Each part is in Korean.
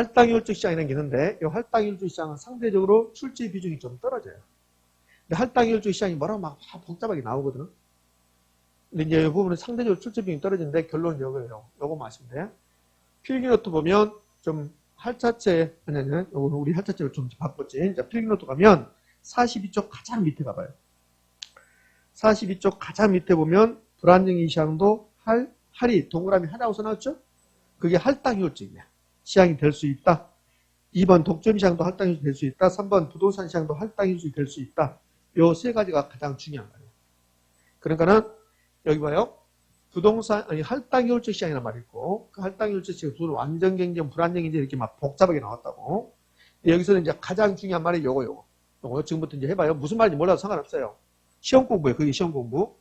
할당율적 시장이라는 게 있는데 이 할당율적 시장은 상대적으로 출제 비중이 좀 떨어져요. 근데 할당율적 시장이 뭐라고 막 복잡하게 나오거든요. 근데 이제 이 부분은 상대적으로 출제 비중이 떨어지는데 결론은 이거예요. 요거 아시면 돼. 필기노트 보면 좀 할차체, 아니, 아니, 요거는 우리 할차체를 좀 바꿨지. 자, 필기노트 가면 42쪽 가장 밑에 가봐요. 42쪽 가장 밑에 보면 불안정인 시향도 할, 할이 동그라미 하나로 써놨죠? 그게 할당효율증이야. 시향이 될 수 있다. 2번 독점 시향도 할당효율이 될수 있다. 3번 부동산 시향도 할당효율이 될수 있다. 요 세 가지가 가장 중요한 거예요. 그러니까는 여기 봐요. 부동산 아니 할당 효율적 시향이란 말이 있고 그 할당 효율적 시향 둘 완전 경쟁 불안정 경쟁 이렇게 막 복잡하게 나왔다고. 여기서는 이제 가장 중요한 말이 요거 요거. 요거 지금부터 이제 해봐요. 무슨 말인지 몰라도 상관없어요. 시험 공부예요. 그게 시험 공부.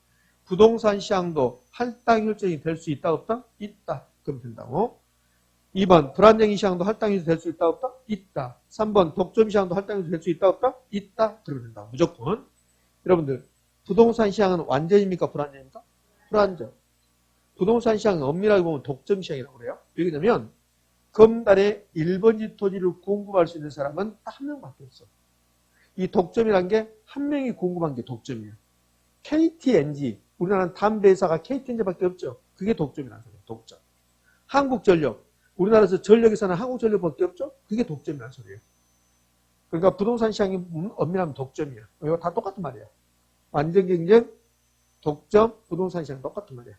부동산 시향도 할당 효율적이 될 수 있다 없다? 있다. 그럼 된다고. 2번 불안정인 시향도 할당효율이 될수 있다 없다? 있다. 3번 독점 시향도 할당효율이 될수 있다 없다? 있다. 그러면 된다. 무조건. 여러분들 부동산 시향은 완전입니까? 불안정입니까? 불안정. 부동산 시향은 엄밀하게 보면 독점 시향이라고 그래요. 왜냐면 검달에 1번지 토지를 공급할 수 있는 사람은 딱 한 명밖에 없어. 이 독점이란 게 한 명이 공급한 게 독점이에요. KTNG, 우리나라는 담배 회사가 KTNG밖에 없죠. 그게 독점이라는 소리예요. 독점. 한국전력, 우리나라에서 전력에서는 한국전력밖에 없죠. 그게 독점이라는 소리예요. 그러니까 부동산 시장이 엄밀하면 독점이야. 이거 다 똑같은 말이야. 완전 경쟁, 독점, 부동산 시장 똑같은 말이야.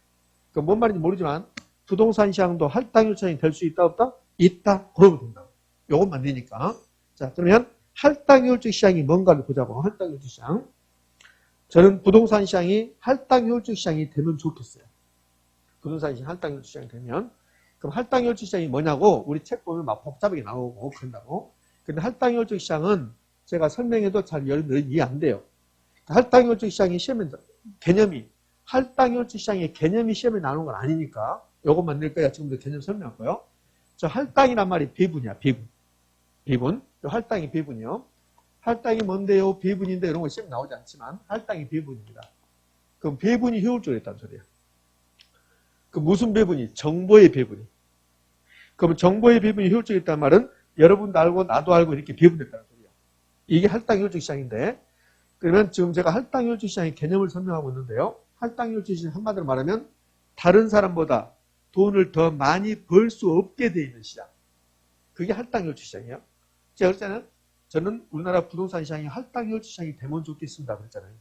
그뭔 말인지 모르지만 부동산 시장도 할당률 차이 될 수 있다 없다? 있다. 그러면 된다. 요것만 되니까. 자, 그러면 할당 효율적 시장이 뭔가를 보자고. 할당 효율적 시장. 저는 부동산 시장이 할당 효율적 시장이 되면 좋겠어요. 부동산 시장 할당 효율적 시장이 되면. 그럼 할당효율적 시장이 뭐냐고 우리 책 보면 막 복잡하게 나오고 그런다고. 근데 할당효율적 시장은 제가 설명해도 잘 여러분들 이해 안 돼요. 할당효율적 시장이 시험에 개념이 할당효율적 시장의 개념이 시험에 나오는 건 아니니까 요것만 낼 거야. 지금부터 개념 설명할 거예요. 저 할당이란 말이 배분이야. 배분. 배분. 할당이 배분이요. 할당이 뭔데요? 배분인데 이런 거 시험 나오지 않지만 할당이 배분입니다. 그럼 배분이 효율적이었다는 소리예요. 그 무슨 배분이? 정보의 배분이. 그럼 정보의 배분이 효율적이었다는 말은 여러분도 알고 나도 알고 이렇게 배분됐다는 소리예요. 이게 할당 효율적 시장인데 그러면 지금 제가 할당 효율적 시장의 개념을 설명하고 있는데요. 할당 효율적 시장 한마디로 말하면 다른 사람보다 돈을 더 많이 벌 수 없게 돼 있는 시장. 그게 할당 효율적 시장이에요. 제가 그랬잖아요. 저는 우리나라 부동산 시장이 할당 효율 시장이 되면 좋겠습니다. 그랬잖아요.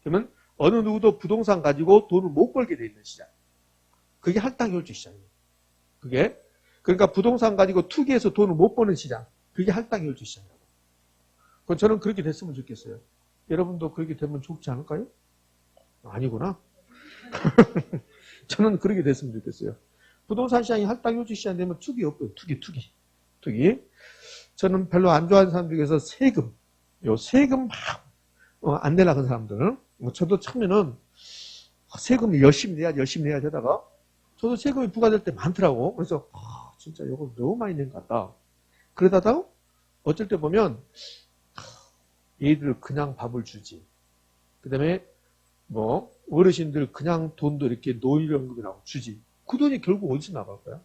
그러면 어느 누구도 부동산 가지고 돈을 못 벌게 돼 있는 시장. 그게 할당 효율 시장이에요. 그게 그러니까 부동산 가지고 투기해서 돈을 못 버는 시장. 그게 할당 효율 시장이라고. 그럼 저는 그렇게 됐으면 좋겠어요. 여러분도 그렇게 되면 좋지 않을까요? 아니구나. 저는 그렇게 됐으면 좋겠어요. 부동산 시장이 할당 효율 시장이 되면 투기 없고요. 투기, 투기, 투기. 저는 별로 안 좋아하는 사람 중에서 세금, 요 세금 막안 어, 내려고 하는 사람들, 뭐 저도 처음에는 세금을 열심히 내야 열심히 내야 되다가 저도 세금이 부과될 때 많더라고. 그래서 아, 진짜 이거 너무 많이 낸 것 같다. 그러다가 어쩔 때 보면 얘들 그냥 밥을 주지. 그 다음에 뭐 어르신들 그냥 돈도 이렇게 노인연금이라고 주지. 그 돈이 결국 어디서 나갈 거야?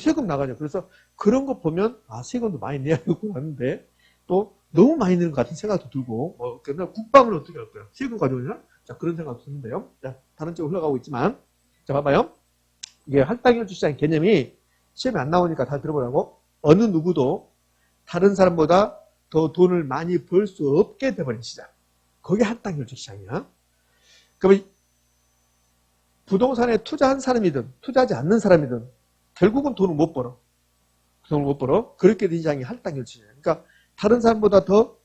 세금 나가죠. 그래서 그런 거 보면 아 세금도 많이 내야겠고 하는데 또 너무 많이 내는 것 같은 생각도 들고 뭐 그러나 국방을 어떻게 할 거야? 세금 가져오냐? 자 그런 생각도 드는데요. 자 다른 쪽으로 흘러가고 있지만 자 봐봐요. 이게 할당효율 시장 개념이 시험에 안 나오니까 다 들어보라고 어느 누구도 다른 사람보다 더 돈을 많이 벌 수 없게 돼버린 시장. 그게 할당효율 시장이야. 그러면 부동산에 투자한 사람이든 투자하지 않는 사람이든 결국은 돈을 못 벌어. 돈을 못 벌어. 그렇게 된 시장이 할당률치예요. 그러니까 다른 사람보다 더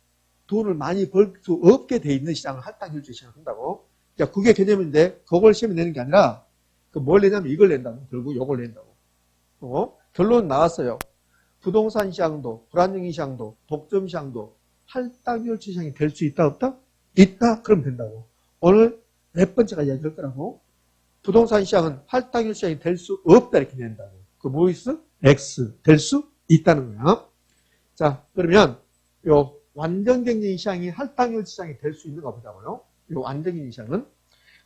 돈을 많이 벌 수 없게 돼 있는 시장을 할당률치 시장을 한다고. 그러니까 그게 개념인데 그걸 시험에 내는 게 아니라 그 뭘 내냐면 이걸 낸다고. 결국 이걸 낸다고. 어? 결론 나왔어요. 부동산 시장도 불안정인 시장도 독점 시장도 할당률치 시장이 될 수 있다 없다? 있다. 그럼 된다고. 오늘 몇 번째가 이야기할 거라고. 부동산 시장은 할당률 시장이 될 수 없다 이렇게 된다고. 그 뭐 있어? X 될 수 있다는 거야. 자, 그러면 요 완전 경쟁 시장이 할당률 시장이 될 수 있는가 보자고요. 요 완전 경쟁 시장은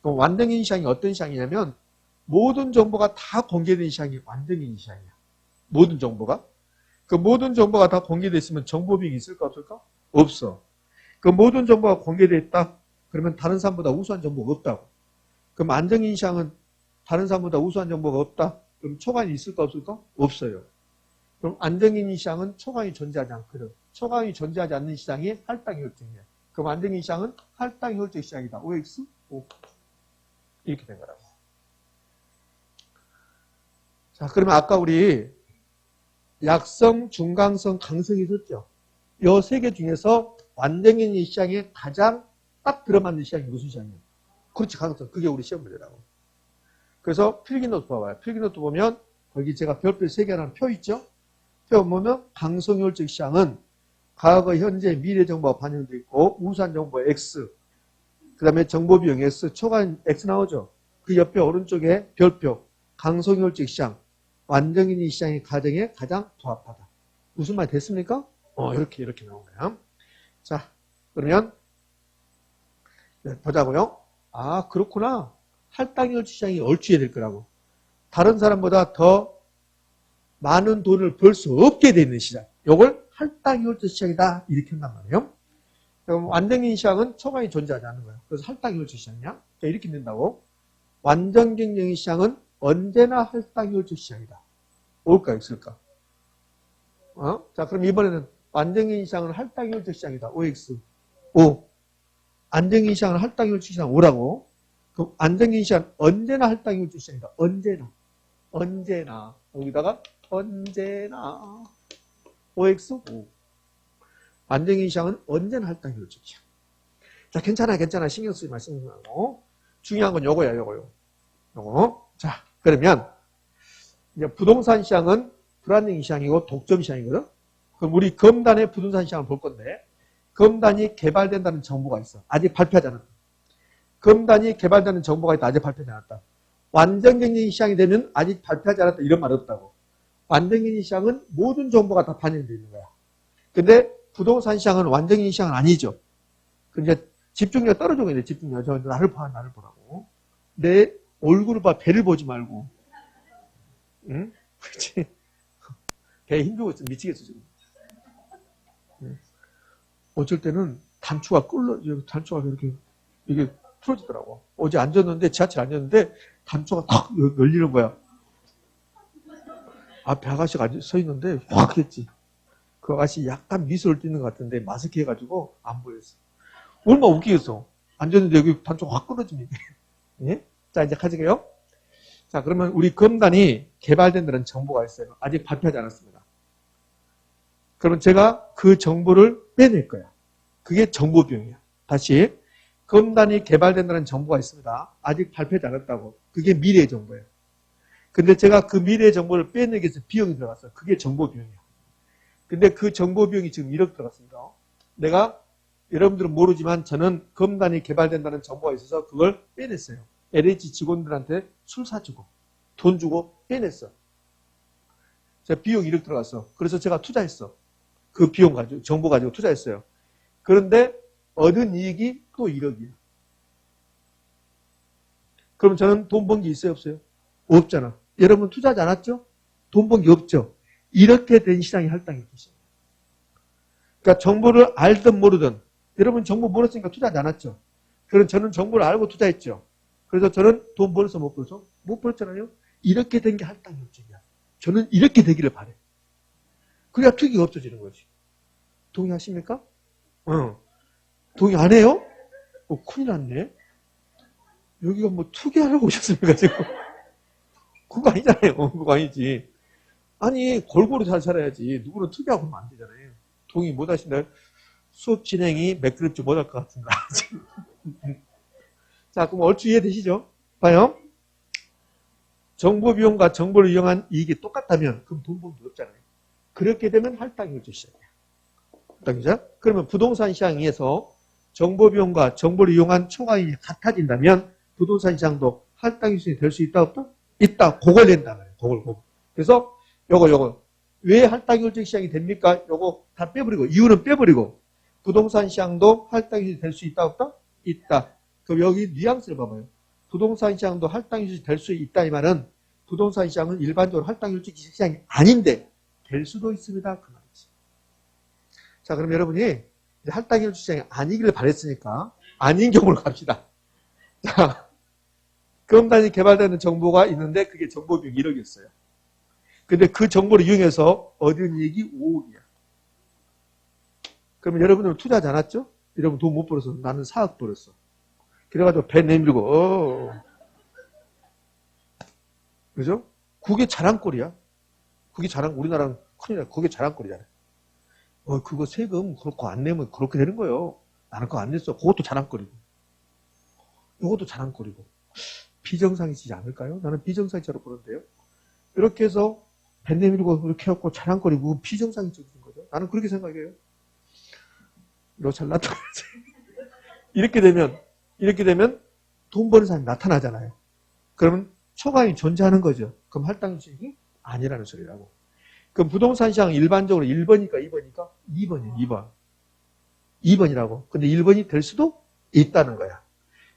그럼 완전 경쟁 시장이 어떤 시장이냐면 모든 정보가 다 공개된 시장이 완전 경쟁 시장이야. 모든 정보가 그 모든 정보가 다 공개되어 있으면 정보비용이 있을까 없을까? 없어. 그 모든 정보가 공개되어 있다? 그러면 다른 사람보다 우수한 정보가 없다고. 그럼 안정인 시장은 다른 사람보다 우수한 정보가 없다? 그럼 초과이 있을까 없을까? 없어요. 그럼 안정인 시장은 초과이 존재하지 않거든. 초과이 존재하지 않는 시장이 할당이 혈증이야. 그럼 안정인 시장은 할당이 혈증 시장이다. OX? O. 이렇게 된 거라고. 자, 그러면 아까 우리 약성, 중강성, 강성이 있었죠. 이 세 개 중에서 완전인 이 시장에 가장 딱 들어맞는 시장이 무슨 시장이에요? 그렇지, 강성. 그게 우리 시험 문제라고. 그래서 필기노트 봐봐요. 필기노트 보면 거기 제가 별표 세 개라는 표 있죠? 표 보면 강성효율적 시장은 과거, 현재, 미래 정보가 반영되어 있고 우수한 정보 X, 그 다음에 정보 비용 S, 초간 X 나오죠? 그 옆에 오른쪽에 별표, 강성효율적 시장, 완전인 이 시장의 가정에 가장 부합하다. 무슨 말 됐습니까? 어, 이렇게, 이렇게 나온 거야. 자, 그러면, 네, 보자고요. 아, 그렇구나. 할당률 시장이 얼추해야 될 거라고. 다른 사람보다 더 많은 돈을 벌 수 없게 되는 시장. 요걸 할당률 시장이다. 이렇게 한단 말이에요. 그럼 완전인 시장은 초과이 존재하지 않는 거예요. 그래서 할당률 시장이야. 이렇게 된다고. 완전 경쟁인 시장은 언제나 할당률 시장이다. 올까 있을까? 어? 자, 그럼 이번에는 완전인 시장은 할당률 시장이다. OX. O. 안정인 시장은 할당률 시장 오라고. 그럼 안정인 시장 언제나 할당률 시장이다. 언제나. 언제나. 여기다가 언제나. OX. O. 안정인 시장은 언제나 할당률 시장. 자, 괜찮아, 괜찮아. 신경 쓰지 마, 신경 쓰지 말고. 중요한 건 요거야, 요거요. 요거. 자, 그러면, 이제 부동산 시장은 불안정 시장이고 독점 시장이거든? 그럼 우리 검단의 부동산 시장을 볼 건데, 검단이 개발된다는 정보가 있어. 아직 발표하지 않았다. 검단이 개발되는 정보가 있다. 아직 발표하지 않았다. 완전 경쟁 시장이 되면 아직 발표하지 않았다. 이런 말 없다고. 완전 경쟁 시장은 모든 정보가 다 반영되어 있는 거야. 근데 부동산 시장은 완전 경쟁 시장은 아니죠. 근데 집중력 떨어지고 있네. 집중력. 저 나를 봐, 나를 보라고. 내 얼굴을 봐, 배를 보지 말고. 응? 그렇지? 배에 힘주고 있어. 미치겠어, 지금. 응. 어쩔 때는 단추가 끌러, 단추가 이렇게, 이게 풀어지더라고. 어제 앉았는데, 지하철 앉았는데, 단추가 탁 열리는 거야. 앞에 아가씨가 서 있는데, 확 했지. 그 아가씨 약간 미소를 띠는 것 같은데, 마스크 해가지고 안 보였어. 얼마나 웃기겠어. 앉았는데 여기 단추가 확 끊어집니다. 예? 자, 이제 가지게요. 자, 그러면 우리 검단이 개발된다는 정보가 있어요. 아직 발표하지 않았습니다. 그러면 제가 그 정보를 빼낼 거야. 그게 정보 비용이야. 다시 검단이 개발된다는 정보가 있습니다. 아직 발표하지 않았다고. 그게 미래의 정보예요. 근데 제가 그 미래의 정보를 빼내기 위해서 비용이 들어갔어요. 그게 정보 비용이야. 근데 그 정보 비용이 지금 1억 들어갔습니다. 내가 여러분들은 모르지만 저는 검단이 개발된다는 정보가 있어서 그걸 빼냈어요. LH 직원들한테 술 사주고 돈 주고 빼냈어. 제가 비용 1억 들어갔어. 그래서 제가 투자했어. 그 비용 가지고 정보 가지고 투자했어요. 그런데 얻은 이익이 또 1억이야. 그럼 저는 돈 번 게 있어요 없어요? 없잖아. 여러분 투자하지 않았죠? 돈 번 게 없죠. 이렇게 된 시장이 할당이 되죠. 그러니까 정보를 알든 모르든 여러분 정보 몰랐으니까 투자하지 않았죠. 그럼 저는 정보를 알고 투자했죠. 그래서 저는 돈 벌어서 못 벌어서 못 벌었잖아요. 이렇게 된 게 할당률증이야. 저는 이렇게 되기를 바래. 그래야 투기가 없어지는 거지. 동의하십니까? 어. 동의 안 해요? 어, 큰일 났네. 여기가 뭐 투기하려고 오셨습니까, 지금? 그거 아니잖아요. 그거 아니지. 아니, 골고루 잘 살아야지. 누구는 투기하고 하면 안 되잖아요. 동의 못 하신다. 수업 진행이 매끄럽지 못할 것 같습니다. 자, 그럼 얼추 이해되시죠? 봐요. 정보 비용과 정보를 이용한 이익이 똑같다면 그럼 돈 벌기 없잖아요. 그렇게 되면 할당률제 시장이야. 할당률자? 그러면 부동산 시장에서 정보 비용과 정보를 이용한 초과이익이 같아진다면 부동산 시장도 할당률이 될 수 있다 없다? 있다. 그걸 낸다 말이에요. 그걸 그걸. 그래서 요거 요거 왜 할당률제 시장이 됩니까? 요거 다 빼버리고 이유는 빼버리고 부동산 시장도 할당률이 될 수 있다 없다? 있다. 그럼 여기 뉘앙스를 봐봐요. 부동산 시장도 할당률이 될수 있다 이 말은 부동산 시장은 일반적으로 할당률 시장이 아닌데 될 수도 있습니다. 그 말이지. 자, 그럼 여러분이 할당률 시장이 아니기를 바랬으니까 아닌 경우로 갑시다. 자, 금단이 개발되는 정보가 있는데 그게 정보 비용 1억이었어요. 근데 그 정보를 이용해서 얻은 이익이 5억이야. 그러면 여러분들은 투자하지 않았죠? 여러분 돈 못 벌어서 나는 4억 벌었어. 그래가지고 배 내밀고, 어. 그죠? 그게 자랑거리야. 그게 자랑, 우리나라는 큰일 나. 그게 자랑거리잖아. 어, 그거 세금 그렇고 안 내면 그렇게 되는 거예요. 나는 그거 안 냈어. 그것도 자랑거리고. 이것도 자랑거리고. 비정상이지 않을까요? 나는 비정상이라고 보는데요. 이렇게 해서 배 내밀고 이렇게 해갖고 자랑거리고 비정상적인 거죠. 나는 그렇게 생각해요. 너잘 나타나지. 이렇게 되면, 이렇게 되면 돈 버는 사람이 나타나잖아요. 그러면 초과이 존재하는 거죠. 그럼 할당 수익이 아니라는 소리라고. 그럼 부동산 시장 일반적으로 1번이니까 2번이니까 2번이에요. 2번. 2번이라고. 근데 1번이 될 수도 있다는 거야.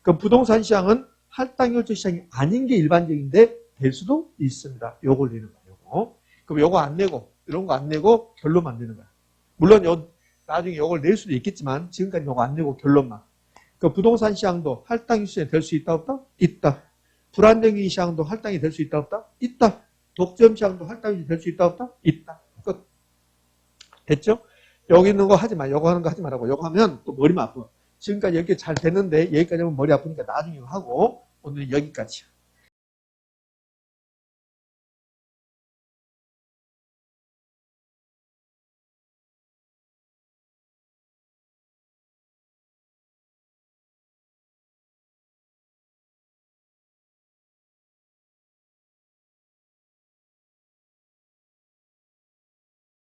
그럼 부동산 시장은 할당율제 시장이 아닌 게 일반적인데 될 수도 있습니다. 요걸 내는 거야. 요거. 그럼 요거 안 내고 이런 거 안 내고 결론 만드는 거야. 물론 요 나중에 요걸 낼 수도 있겠지만 지금까지 요거 안 내고 결론만. 그 부동산 시장도 할당이 시장이 될수 있다 없다? 있다. 불안정기 시장도 할당이 될 수 있다 없다? 있다. 독점 시장도 할당이 될 수 있다 없다? 있다. 끝. 됐죠? 여기 있는 거 하지 마. 요거 하는 거 하지 말라고. 요거 하면 또 머리만 아파. 지금까지 이렇게 잘 됐는데 여기까지 하면 머리 아프니까 나중에 하고 오늘 여기까지야.